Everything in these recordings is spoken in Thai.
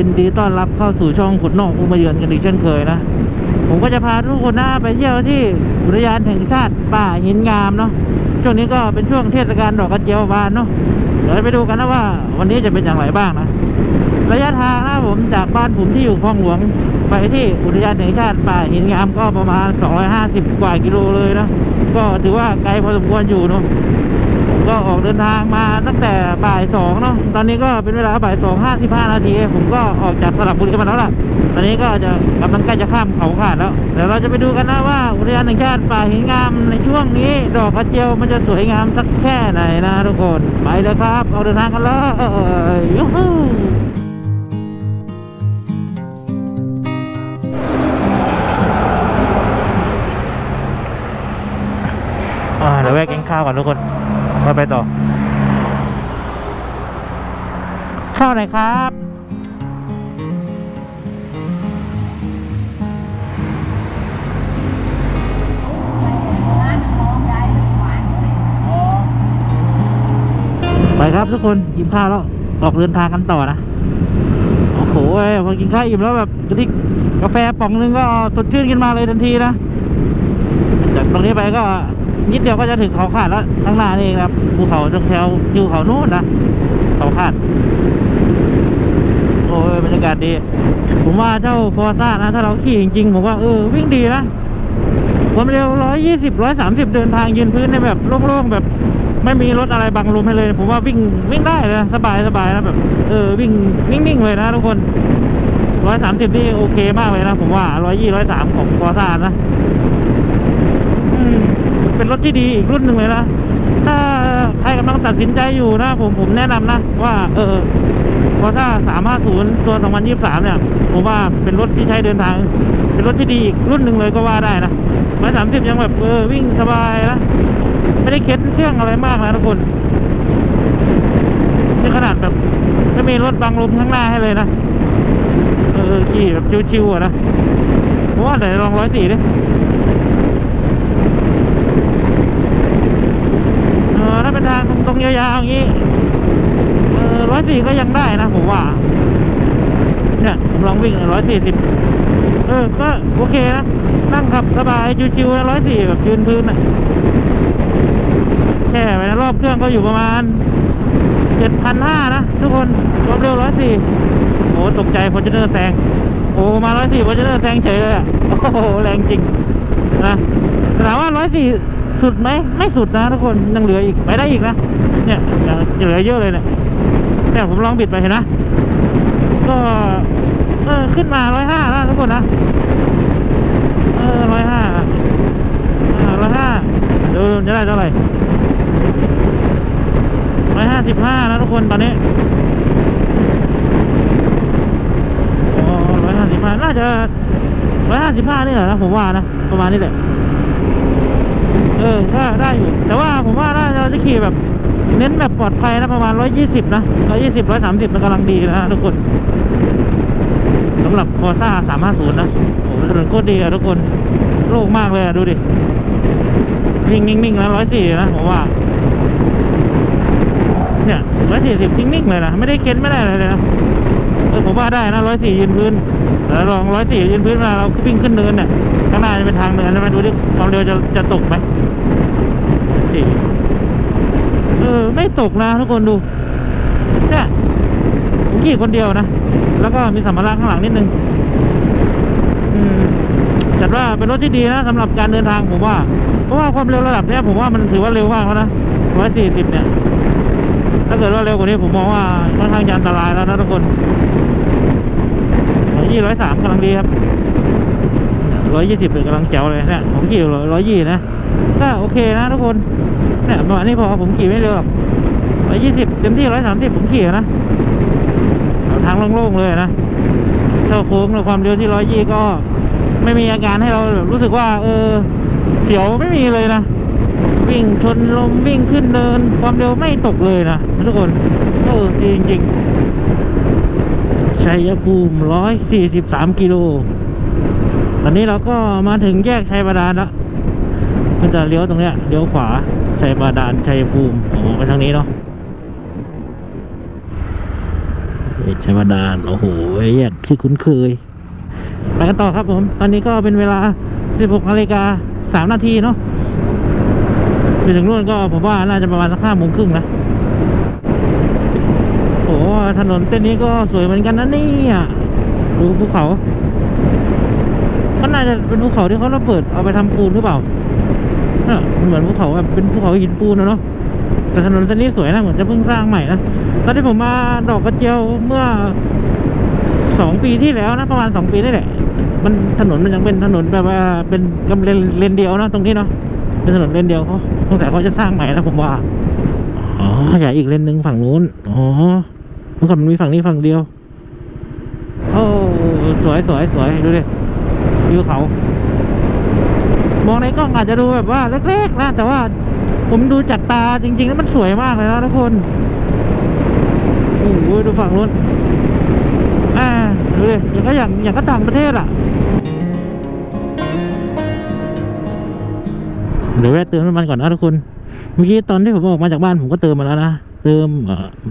ยินดีต้อนรับเข้าสู่ช่องขุดนอกผู้มาเยือนกันอีกเช่นเคยนะ ผมก็จะพาทุกคนหน้าไปเที่ยวที่อุทยานแห่งชาติป่าหินงามเนาะช่วงนี้ก็เป็นช่วงเทศกาลดอกกระเจียวบานเนาะเดี๋ยวไปดูกันนะว่า วันนี้จะเป็นอย่างไรบ้างนะระยะทางนะผมจากบ้านผมที่อยู่คลองหลวง ไปที่อุทยานแห่งชาติป่าหินงามก็ประมาณ 250 กว่ากิโลเลยนะก็ถือว่าไกลพอสมควรอยู่เนาะ ก็ออกเดินทางมาตั้งแต่บ่ายสองเนาะตอนนี้ก็เป็นเวลาบ่ายสองห้าสิบห้านาทีผมก็ออกจากสระบุรีมาแล้วล่ะ ตอนนี้ก็จะกำลังใกล้จะข้ามเขาขาดแล้วเดี๋ยวเราจะไปดูกันนะว่าอุทยานแห่งชาติป่าหินงามในช่วงนี้ ดอกกระเจียวมันจะสวยงามสักแค่ไหนนะทุกคนไปเลยครับออกเดินทางกันเลยยูฮูอ่าเดี๋ยวแวะกินข้าวก่อนทุกคน ก็ไปต่อ เข้าไหนครับ ไปครับทุกคนอิ่มข้าวแล้ว ออกเดินทางกันต่อนะ โอ้โหเอ้ยพอกินข้าวอิ่มแล้วแบบกระติกกาแฟป่องนึงก็สดชื่นขึ้นมาเลยทันทีนะ จากตรงนี้ไปก็ นิดเดียวก็จะถึงเขาขาดแล้วข้างหน้านี่เองนะครับภูเขาตรงแถวทิวเขานู้นนะเขาขาดโอ้ยบรรยากาศดี ผมว่าเจ้าฟอร์ซ่านะ ถ้าเราขี่จริงๆผมว่าเออวิ่งดีนะความเร็วร้อยยี่สิบร้อยสามสิบเดินทางยืนพื้นในแบบโล่งๆแบบไม่มีรถอะไรบังลมให้เลย ผมว่าวิ่งวิ่งได้เลยสบายสบายนะแบบเออวิ่งนิ่งๆเลยนะทุกคนร้อยสามสิบนี่โอเคมากเลยนะ ผมว่าร้อยยี่ร้อยสามของฟอร์ซ่านะ เป็นรถที่ดีอีกรุ่นหนึ่งเลยนะ ถ้าใครกำลังตัดสินใจอยู่นะ ผมผมแนะนำนะ ว่า เออพอถ้าสามห้าศูนย์ตัวสองพันยี่สามเนี่ย ผมว่าเป็นรถที่ใช้เดินทาง เป็นรถที่ดีอีกรุ่นหนึ่งเลยก็ว่าได้นะร้อยสามสิบยังแบบเออวิ่งสบายนะ ไม่ได้เค้นเครื่องอะไรมากนะทุกคนนี่ขนาดแบบไม่มีรถบังลมข้างหน้าให้เลยนะ เออขี่แบบชิวๆอะนะผมว่าเดี๋ยวลองร้อยสี่ดิ เออถ้าเป็นทางตรงๆ ยาวๆอย่างนี้ร้อยสี่ก็ยังได้นะผมว่า เนี่ยผมลองวิ่งร้อยสี่สิบเออ ก็โอเคนะ นั่งขับสบายชิวๆร้อยสี่แบบยืนพื้นอะแค่ไปนะรอบเครื่องก็อยู่ประมาณเจ็ดพันห้านะ ทุกคนความเร็วร้อยสี่โอ้ตกใจฟอร์จูเนอร์แซงโอ้มาร้อยสี่ฟอร์จูเนอร์แซงเฉยเลยอะโอ้โหแรงจริงนะถามว่าร้อยสี่ สุดไหมไม่สุดนะทุกคนยังเหลืออีกไปได้อีกนะเนี่ยยังเหลือเยอะเลยเนี่ยแต่ผมลองบิดไปเห็นนะก็เออขึ้นมาร้อยห้าแล้วทุกคนนะเออร้อยห้าร้อยห้าดูจะได้เท่าไหร่ร้อยห้าสิบห้านะทุกคนตอนนี้ร้อยห้าสิบห้าน่าจะร้อยห้าสิบห้านี่แหละนะผมว่านะประมาณนี้แหละ เออก็ได้อยู่ แต่ว่าผมว่าน่าจะขี่แบบ เน้นแบบปลอดภัยนะประมาณร้อยยี่สิบนะร้อยยี่สิบร้อยสามสิบมันกำลังดีนะทุกคนสำหรับคอซ่าสามห้าศูนย์นะโอ้โหถนนโคตรดีอะทุกคนโล่งมากเลยอะดูดิวิ่งนิ่งๆนะร้อยสี่นะผมว่า เนี่ยร้อยสี่สิบนิ่งๆเลยนะไม่ได้เค้นไม่ได้อะไรเลยนะเออผมว่าได้นะร้อยสี่ยืนพื้นแล้วลองร้อยสี่ยืนพื้นมาเราวิ่งขึ้นเนินเนี่ยข้างหน้าจะเป็นทางเนินนะมาดูดิความเร็วจะจะตกไหม สีเออ ไม่ตกนะทุกคนดู เนี่ยผมขี่คนเดียวนะ แล้วก็มีสัมภาระข้างหลังนิดนึงอืมจัดว่าเป็นรถที่ดีนะสำหรับการเดินทางผมว่า เพราะว่าความเร็วระดับเนี้ยผมว่ามันถือว่าเร็วมากแล้วนะร้อยสี่สิบเนี่ย ถ้าเกิดว่าเร็วกว่านี้ผมมองว่าค่อนข้างจันตรายแล้วนะทุกคนร้อยยี่ร้อยสามกำลังดีครับร้อยยี่สิบเป็นกำลังแจ๋วเลยเนี่ยผมขี่ร้อยยี่นะ ก็โอเคนะทุกคนเนี่ยประมาณนี้พอผมขี่ไม่เร็วหรอกร้อยยี่สิบเต็มที่ร้อยสามสิบผมขี่นะเอาทางโล่งๆเลยนะถ้าโค้งในความเร็วที่ร้อยยี่ก็ไม่มีอาการให้เรารู้สึกว่า เออ เสียวไม่มีเลยนะ วิ่งชนลมวิ่งขึ้นเนิน ความเร็วไม่ตกเลยนะทุกคนเออดีจริงชัยภูมิร้อยสี่สิบสามกิโล ตอนนี้เราก็มาถึงแยกชัยบาดาลแล้ว ก็จะเลี้ยวตรงเนี้ยเลี้ยวขวาชัยบาดาลชัยภูมิโอ้ไปทางนี้เนาะชัยบาดาลโอ้โหแยกที่คุ้นเคยไปกันต่อครับผม ตอนนี้ก็เป็นเวลา 16นาฬิกา3นาทีเนาะไปถึงนู่นก็ผมว่าน่าจะประมาณสักห้าโมงครึ่งนะโอ้ถนนเส้นนี้ก็สวยเหมือนกันนะนี่ยดูภูเขาก็น่าจะเป็นภูเขาที่เขาระเบิดเอาไปทำปูนหรือเปล่า เหมือนภูเขาแบบเป็นภูเขาหินปูนนะเนาะแต่ถนนเส้นนี้สวยนะเหมือนจะเพิ่งสร้างใหม่นะตอนที่ผมมาดอกกระเจียวเมื่อสองปีที่แล้วนะประมาณสองปีนี่แหละ มันถนนมันยังเป็นถนนแบบว่าเป็นกำเลนเลนเดียวนะตรงนี้เนาะเป็นถนนเลนเดียวเขาตั้งแต่เขาจะสร้างใหม่นะผมว่าอ๋อใหญ่อีกเลนหนึ่งฝั่งนู้นอ๋อเมื่อก่อนมันมีฝั่งนี้ฝั่งเดียวโอ้สวยสวยสวยดูดิวิวเขา มองในกล้องอาจจะดูแบบว่าเล็กๆนะแต่ว่าผมดูจากตาจริง ๆ แล้วมันสวยมากเลยนะทุกคนโอ้โหดูฝั่งนู้นอ่าดูดิอย่างก็อย่างอย่างก็ต่างประเทศอะเดี๋ยวแวะเติมน้ำมันก่อนนะทุกคนเมื่อกี้ตอนที่ผมออกมาจากบ้านผมก็เติมมาแล้วนะเติม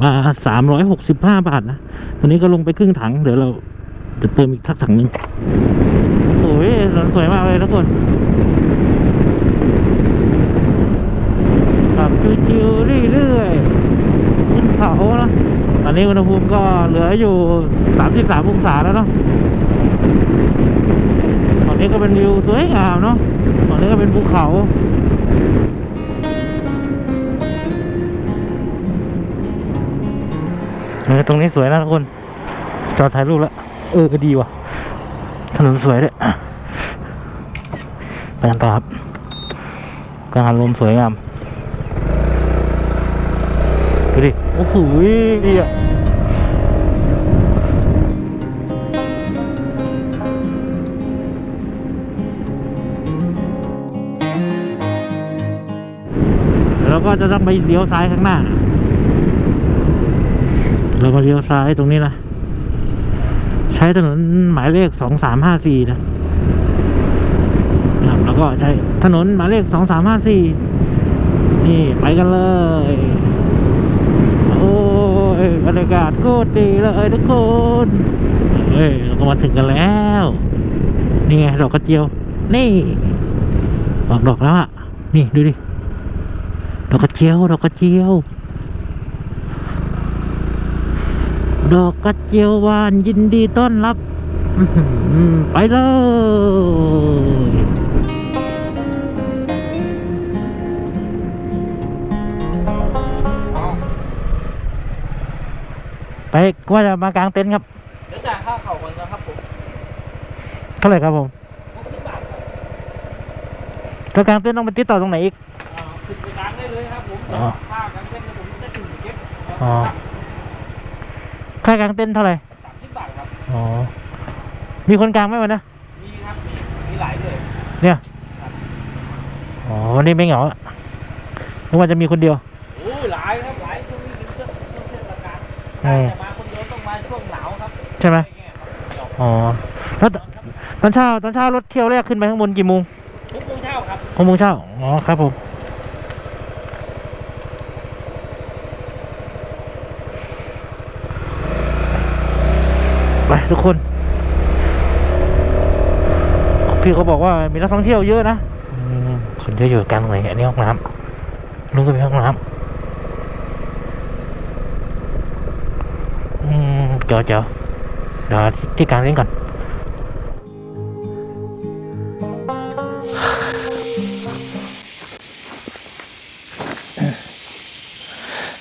มาสามร้อยหกสิบห้าบาทนะตอนนี้ก็ลงไปครึ่งถังเดี๋ยวเราจะเติมอีกทักถังหนึ่งโอ้ยสวยมากเลยทุกคนับชิวๆเรื่อยๆขึ้นเขานะตอนนี้อุณหภูมิก็เหลืออยู่สามสิบสามองศาแล้วเนาะตอนนี้ก็เป็นวิวสวยงามเนาะตอนนี้ก็เป็นภูเขาเออตรงนี้สวยนะทุกคน จอดถ่ายรูปแล้ว เออก็ดีว่ะ ถนนสวยด้วยไปกันต่อครับกลางลมสวยงาม ดูดิ โอ้โหดีอะแล้วก็จะต้องไปเลี้ยวซ้ายข้างหน้า เราก็เลี้ยวซ้ายตรงนี้นะ ใช้ถนนหมายเลขสองสามห้าสี่นะแล้วก็ใช้ถนนหมายเลขสองสามห้าสี่นี่ไปกันเลย ยบรรยากาศโคตรดีเลยทุกคนเฮ้ยเราก็มาถึงกันแล้ว นี่ไงดอกกระเจียว นี่ออกดอกแล้วอะ นี่ดูดิ ดอกกระเจียว ดอกกระเจียว ดอกกระเจียวหวานยินดีต้อนรับ ไปเลย ไปว่าจะมากางเต็นท์ครับเดี๋ยวจ่ายค่าเข่าก่อนนะครับผมเท่าไหร่ครับผมหกสิบบาทครับถ้ากางเต็นท์ต้องไปติดต่อตรงไหนอีก อ่าขึ้นไปกลางได้เลยครับผมอ๋อ ค่ากางเต้นผมจะถึงเก็บอ๋อค่ากางเต็นท์เท่าไหร่สามสิบบาทครับ อ๋อมีคนกลางไหมวันนะมีครับ มีมีหลายเลย เนี่ยอ๋อวันนี้ไม่เหงาอะนึกว่าจะมีคนเดียว โอ้ยหลายครับหลายช่วงนี้เป็นช่วงช่วงเทศกาลอืมแต่มาคน ใช่ไหมแง่ครับเดี๋ยวอ๋อแล้วตตอนเช้าตอนเช้ารถเที่ยวแรกขึ้นไปข้างบนกี่โมงทุกโมงเช้าครับหกโมงเช้าอ๋อครับผมไปทุกคน พี่เขาบอกว่ามีนักท่องเที่ยวเยอะนะอืมคนเยอะอยู่กลางตรงไหนอันนี้ห้องน้ำนู่นก็เป็นห้องน้ำอืมเจ๋วเจ๋ว เดี๋ยวที่ที่กลางเล่นก่อน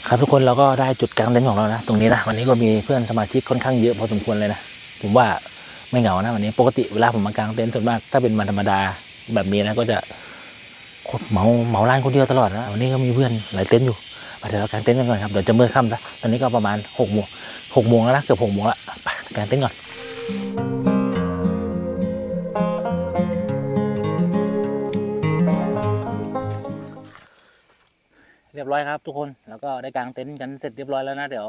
ครับทุกคนเราก็ได้จุดกลางเต็นท์ของเรานะตรงนี้นะวันนี้ก็มีเพื่อนสมาชิกค่อนข้างเยอะพอสมควรเลยนะผมว่าไม่เหงานะวันนี้ปกติเวลาผมมากลางเต็นท์ส่วนมากถ้าเป็นวันธรรมดาแบบนี้นะก็จะเหมาเหมาร้านคนเดียวตลอดนะวันนี้ก็มีเพื่อนหลายเต็นท์อยู่เดี๋ยวเรากางเต็นท์กันก่อนครับเดี๋ยวจะมืดค่ำแล้วตอนนี้ก็ประมาณหกโมงหกโมงแล้วนะเกือบหกโมงแล้วไป กางเต็นท์ก่อนเรียบร้อยครับทุกคนแล้วก็ได้กางเต็นท์กันเสร็จเรียบร้อยแล้วนะ เดี๋ยว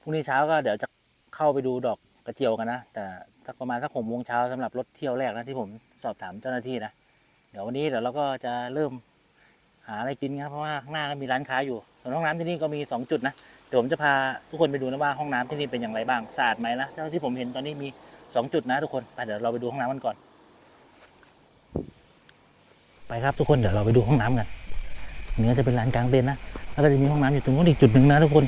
พรุ่งนี้เช้าก็เดี๋ยวจะเข้าไปดูดอกกระเจียวกันนะแต่สักประมาณสักหกโมงเช้าสำหรับรถเที่ยวแรกนะที่ผมสอบถามเจ้าหน้าที่นะเดี๋ยววันนี้เดี๋ยวเราก็จะเริ่ม หาอะไรกินครับเพราะว่าข้างหน้าก็มีร้านค้าอยู่ส่วนห้องน้ำที่นี่ก็มีสองจุดนะเดี๋ยวผมจะพาทุกคนไปดูนะว่าห้องน้ำที่นี่เป็นอย่างไรบ้างสะอาดไหมนะเท่าที่ผมเห็นตอนนี้มีสองจุดนะทุกคนไปเดี๋ยวเราไปดูห้องน้ำกันก่อน ไปครับทุกคนเดี๋ยวเราไปดูห้องน้ำกันอันนี้ก็จะเป็นร้านกลางเต็นท์นะแล้วก็จะมีห้องน้ำอยู่ตรงนู้นอีกจุดหนึ่งนะทุกคน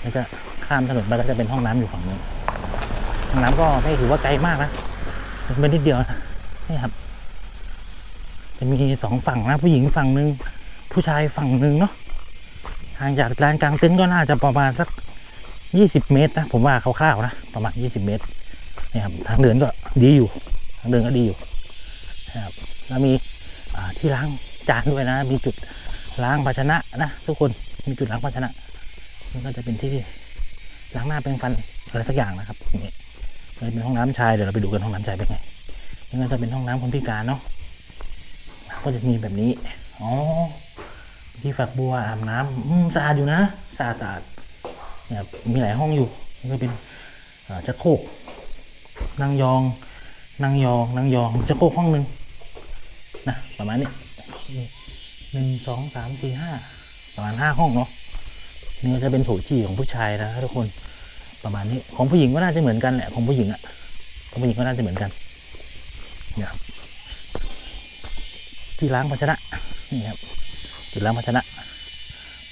แล้วจะข้ามถนนไปก็จะเป็นห้องน้ำอยู่ฝั่งนู้นห้องน้ำก็ไม่ถือว่าไกลมากนะเป็นนิดเดียวนะนี่ครับ จะมีสองฝั่งนะผู้หญิงฝั่งหนึ่งผู้ชายฝั่งหนึ่งเนาะห่างจากลานกลางเต็นท์ก็น่าจะประมาณสักยี่สิบเมตรนะผมว่าคร่าวๆนะประมาณยี่สิบเมตรเนี่ยครับทางเดินก็ดีอยู่ ทางเดินก็ดีอยู่นะครับแล้วมีที่ล้างจานด้วยนะ มีจุดล้างภาชนะนะทุกคนมีจุดล้างภาชนะนี่ก็จะเป็นที่ล้างหน้าแปรงฟันอะไรสักอย่างนะครับนี่เป็นห้องน้ำชายเดี๋ยวเราไปดูกันห้องน้ำชายเป็นไงนี่ก็จะเป็นห้องน้ำคนพิการเนาะ ก็จะมีแบบนี้ อ๋อ ที่ฝักบัวอาบน้ำอืมสะอาดอยู่นะ สะอาดสะอาดเนี่ยครับมีหลายห้องอยู่นี่ก็เป็นเอ่อชักโครกนั่งยอง นั่งยอง นั่งยองชักโครกห้องหนึ่งนะประมาณนี้หนึ่งสองสามสี่ห้าประมาณห้าห้องเนาะนี่ก็จะเป็นโถฉี่ของผู้ชายนะทุกคนประมาณนี้ของผู้หญิงก็น่าจะเหมือนกันแหละของผู้หญิงอะของผู้หญิงก็น่าจะเหมือนกันเนี่ยครับ ที่ล้างภาชนะนี่ครับจุดล้างภาชนะ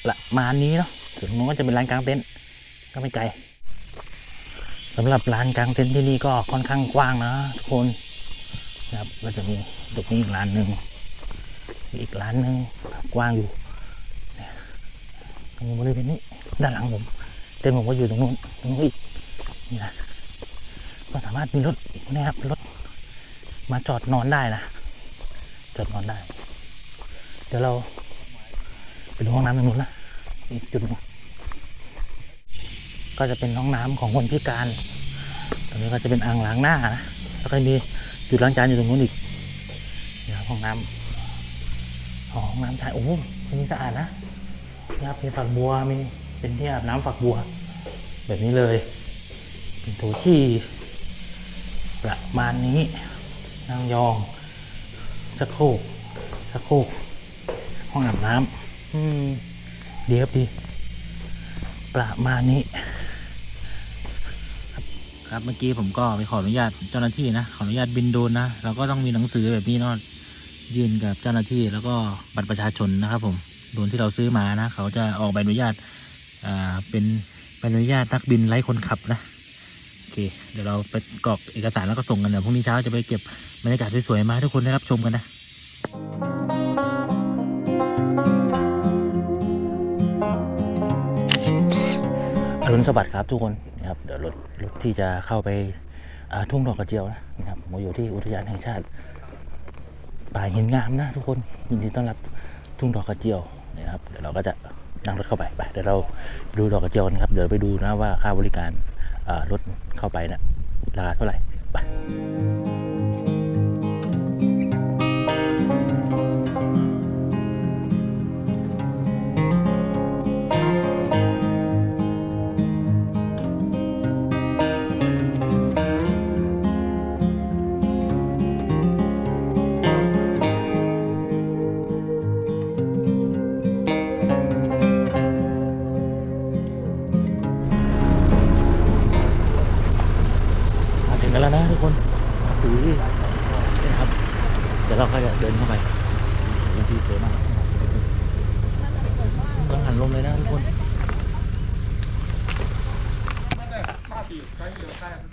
ประมาณนี้เนาะส่วนตรงนู้นก็จะเป็นร้านกลางเต็นท์ก็ไม่ไกลสำหรับร้านกลางเต็นท์ที่นี่ก็ค่อนข้างกว้างนะทุกคนนะครับก็จะมีตรงนี้อีกร้านหนึ่งมีอีกร้านหนึ่งกว้างอยู่เนี่ยก็มีบริเวณนี้ด้านหลังผมเต็นท์ผมก็อยู่ตรงนู้นตรงนู้นอีกนี่นะก็สามารถมีรถนะครับรถมาจอดนอนได้นะ จอดนอนได้ เดี๋ยวเราไปดูห้องน้ำตรงนู้นนะอีกจุดนึงก็จะเป็นห้องน้ำของคนพิการ ตรงนี้ก็จะเป็นอ่างล้างหน้านะแล้วก็มีจุดล้างจานอยู่ตรงนู้นอีกนี่ครับห้องน้ำอ๋อห้องน้ำชายโอ้โหที่นี่สะอาดนะนี่ครับมีฝักบัวมีเป็นที่อาบน้ำฝักบัว แบบนี้เลย เป็นโถที่ประมาณนี้นั่งยอง ชักโครกชักโครกห้องอาบน้ำอืมดีครับดีประมาณนี้ครับครับเมื่อกี้ผมก็ไปขออนุญาตเจ้าหน้าที่นะขออนุญาตบินโดรนนะเราก็ต้องมีหนังสือแบบนี้เนาะยื่นกับเจ้าหน้าที่แล้วก็บัตรประชาชนนะครับผมโดรนที่เราซื้อมานะ เขาจะออกใบอนุญาตอ่าเป็นใบอนุญาตนักบินไร้คนขับนะโอ เคเดี๋ยวเราไปกรอกเอกสารแล้วก็ส่งกันเดี๋ยวพรุ่งนี้เช้าจะไปเก็บบรรยากาศสวยๆมาให้ทุกคนได้รับชมกันนะอรุณสวัสดิ์ครับทุกคนนะครับเดี๋ยวรถรถที่จะเข้าไปาทุ่งดอกกระเจียวนะนะครับผมอยู่ที่อุทยานแห่งชาติป่าหินงามนะทุกคนยินดีต้อนรับทุ่งดอกกระเจียวนะครับเดี๋ยวเราก็จะนั่งรถเข้าไปไปเดี๋ยวเราดูดอกกระเจียวกันครับเดี๋ยวไปดูนะว่าค่าบริการ รถเข้าไปนะราคาเท่าไหร่ไป นี่นะครับ เดี๋ยวเราก็จะเดินเข้าไปพื้นที่สวยมากต้องหันลมเลยนะทุกคน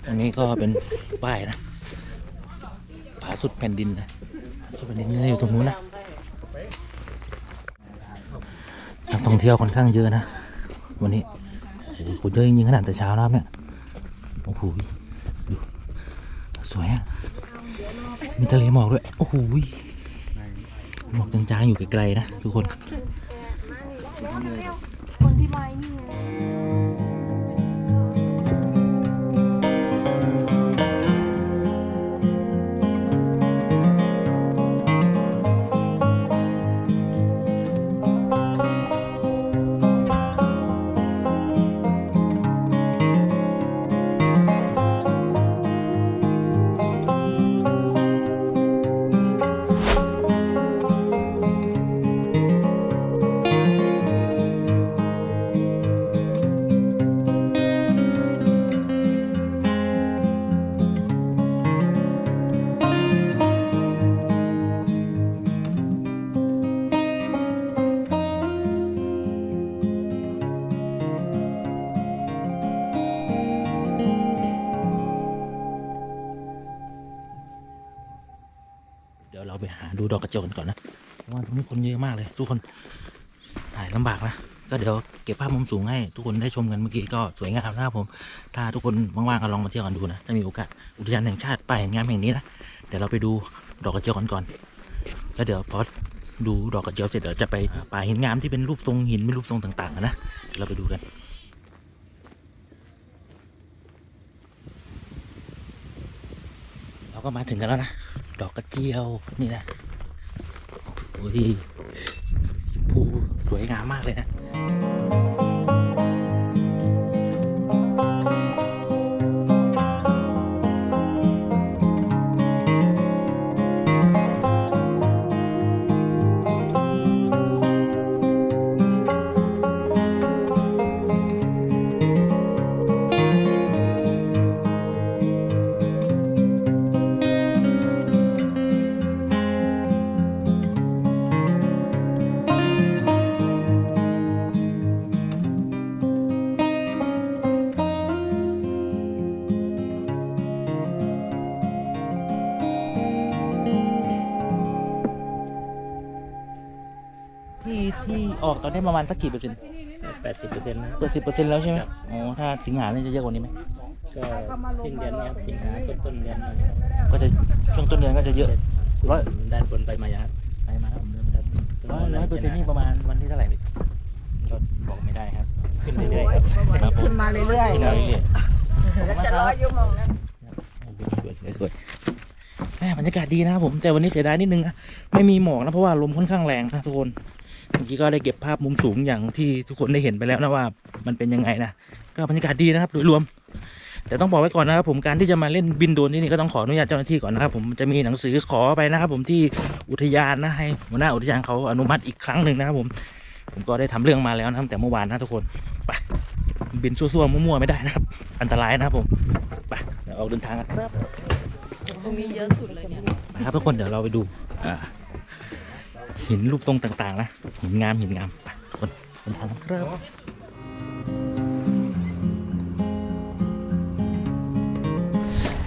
อันนี้ก็เป็นป้ายนะผาสุดแผ่นดินนะสุดแผ่นดินนี่อยู่ตรงนู้นนะนักท่องเที่ยวค่อนข้างเยอะนะ วันนี้โอ้โหคนเยอะจริงๆขนาดแต่เช้าแล้วเนี่ยโอ้โหดูสวยอะมี ทะเลหมอกด้วย โอ้โหหมอกจางๆอยู่ไกลๆนะทุกคน คนที่มานี่ไง อกกระเจียวกันก่อนนะว่าตรงนี้คนเยอะมากเลย ทุกคนถ่ายลำบากนะก็เดี๋ยวเก็บภาพมุมสูงให้ทุกคนได้ชมกันเมื่อกี้ก็สวยงามนะครับผม ถ้าทุกคนว่างๆก็ลองมาเที่ยวกันดูนะถ้ามีโอกาสอุทยานแห่งชาติป่าแห่งงามแห่งนี้นะเดี๋ยวเราไปดูดอกกระเจียวกันก่อน แล้วเดี๋ยวพอดูดอกกระเจียวเสร็จเดี๋ยวจะไปป่าหินงามที่เป็นรูปทรงหินเป็นรูปทรงต่างๆนะเดี๋ยวเราไปดูกันเราก็มาถึงกันแล้วนะดอกกระเจียวนี่นะ โอ้ยชมพูสวยงามมากเลยนะ ออกตอนนี้ประมาณสักกี่เปอร์เซ็นต์แปดสิบเปอร์เซ็นต์นะเปอร์สิบเปอร์เซ็นต์แล้วใช่ไหมอ๋อถ้าสิงหาเนี่ยจะเยอะกว่านี้ไหมก็สิ้นเดือนเนี้ยสิงหาต้นต้นเดือนก็จะช่วงต้นเดือนก็จะเยอะร้อยด้านบนไปมายาไปมาแล้วผมเริ่มได้ร้อยร้อยเปอร์เซ็นต์นี่ประมาณวันที่เท่าไหร่พี่ก็บอกไม่ได้ครับ ขึ้นเรื่อยๆครับครับผมขึ้นมาเรื่อยขึ้นมาเรื่อยๆแล้วจะร้อยอยู่มองนั้นๆโอ้โหสวยสวยสวยแม่บรรยากาศดีนะครับผมแต่วันนี้เสียดายนิดนึงนะไม่มีหมอกนะเพราะว่าลมค่อนข้างแรงนะทุกคน เมื่อกี้ก็ได้เก็บภาพมุมสูงอย่างที่ทุกคนได้เห็นไปแล้วนะว่ามันเป็นยังไงนะก็บรรยากาศดีนะครับโดยรวม แต่ต้องบอกไว้ก่อนนะครับผมการที่จะมาเล่นบินโดรนที่นี่ก็ต้องขออนุญาตเจ้าหน้าที่ก่อนนะครับผมจะมีหนังสือขอไปนะครับ ผมที่อุทยานนะให้หัวหน้าอุทยานเขาอนุมัติอีกครั้งหนึ่งนะครับผมผมก็ได้ทำเรื่องมาแล้วนะครับแต่เมื่อวานนะทุกคนไปบินซั่วๆมั่วๆไม่ได้นะครับ อันตรายนะครับผมไปเดี๋ยวออกเดินทางกันครับตรงนี้เยอะสุดเลยเนี่ยนะครับทุกคนเดี๋ยวเราไปดูอ่า หินรูปทรงต่างๆนะหินงามหินงามไปคนเดินทางกันครับ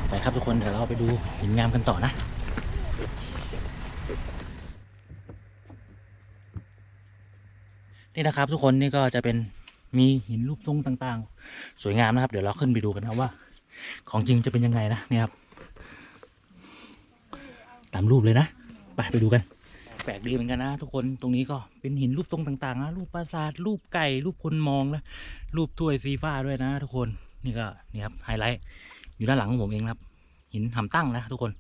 ไปครับทุกคนเดี๋ยวเราไปดูหินงามกันต่อนะนี่นะครับทุกคนนี่ก็จะเป็นมีหินรูปทรงต่างๆ สวยงามนะครับ เดี๋ยวเราขึ้นไปดูกันนะว่า ของจริงจะเป็นยังไงนะเนี่ยครับ ตามรูปเลยนะ ไปไปดูกัน ปลกดีเหมือนกันนะทุกคนตรงนี้ก็เป็นหินรูปทรงต่างๆนะรูปปราสาทรูปไก่รูปคนมองนะรูปถ้วยซีฟ้าด้วยนะ ทุกคนนี่ก็นี่ครับไฮไลท์อยู่ด้านหลังของผมเองครับ หินหำตั้งนะทุกคน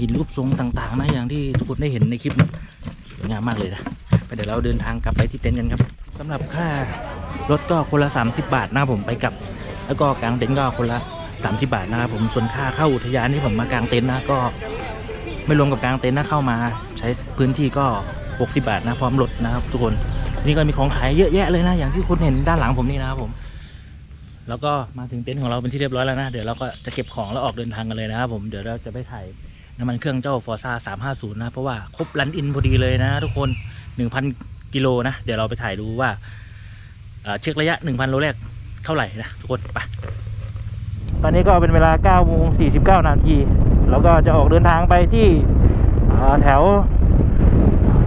หินรูปทรงต่างๆ นะ อย่างที่ทุกคนได้เห็นในคลิปนะสวยงามมากเลยนะไปเดี๋ยวเราเดินทางกลับไปที่เต็นท์กันครับสำหรับค่ารถก็คนละ 30 บาทนะครับผมไปกับ แล้วก็กางเต็นท์ก็คนละ 30 บาทนะครับผมส่วนค่าเข้าอุทยานที่ผมมากางเต็นท์นะก็ไม่รวมกับกางเต็นท์นะเข้ามา ใช้พื้นที่ก็ 60 บาทนะพร้อมรถนะครับ ทุกคนนี่ก็มีของขายเยอะแยะเลยนะ อย่างที่คุณเห็นด้านหลังผมนี่นะครับผม แล้วก็มาถึงเต็นท์ของเราเป็นที่เรียบร้อยแล้วนะ เดี๋ยวเราก็จะเก็บของแล้วออกเดินทางกันเลยนะครับผม เดี๋ยวเราจะไปถ่าย น้ำมันเครื่องเจ้าฟอร์ซ่า350นะ เพราะว่าครบรันอินพอดีเลยนะทุกคน1,000กิโลนะ เดี๋ยวเราไปถ่ายดูว่าเช็คระยะ1,000โลแรกเท่าไหร่นะทุกคนไปตอนนี้ก็เป็นเวลา9โมง49นาทีแล้วก็จะออกเดินทางไปที่แถว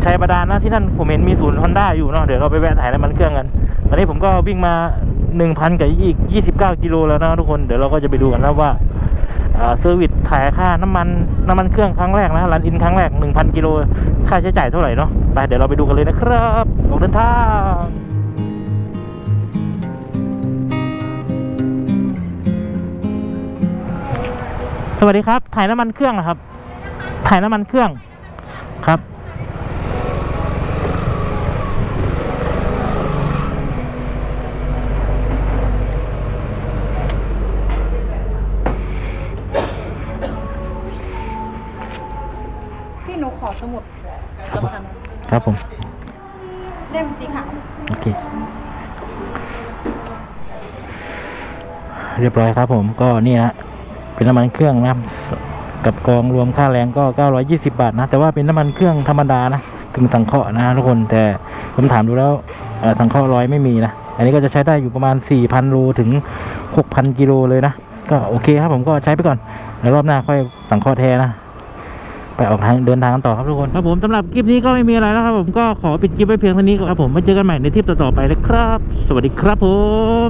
ชัยบาดาลนะที่นั่นผมเห็นมีศูนย์ฮอนด้าอยู่เนาะเดี๋ยวเราไปแวะถ่ายน้ำมันเครื่องกัน ตอนนี้ผมก็วิ่งมา 1,000 กับอีก 29 กิโลแล้วนะทุกคนเดี๋ยวเราก็จะไปดูกันนะว่า เซอร์วิสถ่ายค่าน้ำมันน้ำมันเครื่องครั้งแรกนะรันอินครั้งแรก 1,000 กิโล ค่าใช้จ่ายเท่าไหร่เนาะไปเดี๋ยวเราไปดูกันเลยนะครับออกเดินทางสวัสดีครับ ถ่ายน้ำมันเครื่องนะครับ ถ่ายน้ำมันเครื่องครับ พี่หนูขอสมุด เล่มสีขาว โอเค เรียบร้อยครับผมก็นี่นะเป็นน้ำมันเครื่องนะกับกองรวมค่าแรงก็ 920 บาทนะ แต่ว่าเป็นน้ำมันเครื่องธรรมดานะกึ่งสังเคราะห์นะทุกคนแต่ผมถามดูแล้วสังเคราะห์ร้อยไม่มีนะ อันนี้ก็จะใช้ได้อยู่ประมาณ 4,000โลถึง 6,000 กิโลเลยนะ ก็โอเคครับผมก็ใช้ไปก่อนแล้วรอบหน้าค่อยสังเคราะห์แทนะไปออกทางเดินทางต่อครับทุกคนครับผมสำหรับคลิปนี้ก็ไม่มีอะไรแล้วครับผมก็ขอปิดคลิปไว้เพียงเท่านี้ครับผมไว้เจอกันใหม่ในคลิปต่อๆไปนะครับ สวัสดีครับผม